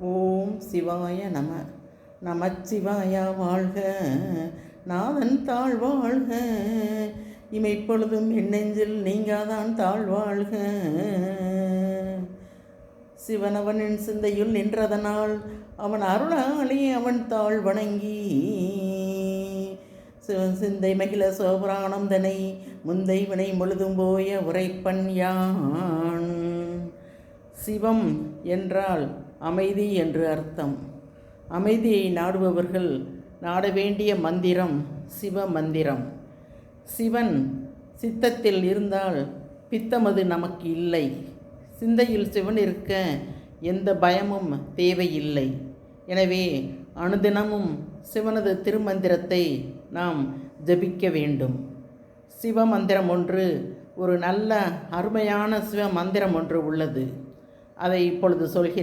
ஓம் சிவாய நம நமச்சிவாய வாழ்க நாதன் தாழ் வாழ்க. இமைப்பொழுதும் என் நீங்காதான் தாழ் வாழ்க. சிவனவனின் சிந்தையுள் நின்றதனால் அவன் அருளாளி அவன் தாழ் வணங்கி. சிவன் சிந்தை மகிழ சோபுராணந்தனை முந்தை வினை முழுதும் போய உரைப்பன் யான். சிவம் என்றால் அமைதி என்று அர்த்தம். அமைதியை நாடுபவர்கள் நாட வேண்டிய மந்திரம் சிவ மந்திரம் சிவன் சித்தத்தில் இருந்தால் பித்தமது நமக்கு இல்லை. சிந்தையில் சிவன் இருக்க எந்த பயமும் தேவையில்லை. எனவே அனுதினமும் சிவனது திருமந்திரத்தை நாம் ஜபிக்க வேண்டும். சிவ மந்திரம் ஒன்று ஒரு நல்ல அருமையான சிவ மந்திரம் ஒன்று உள்ளது. அதை இப்பொழுது சொல்கிறேன்.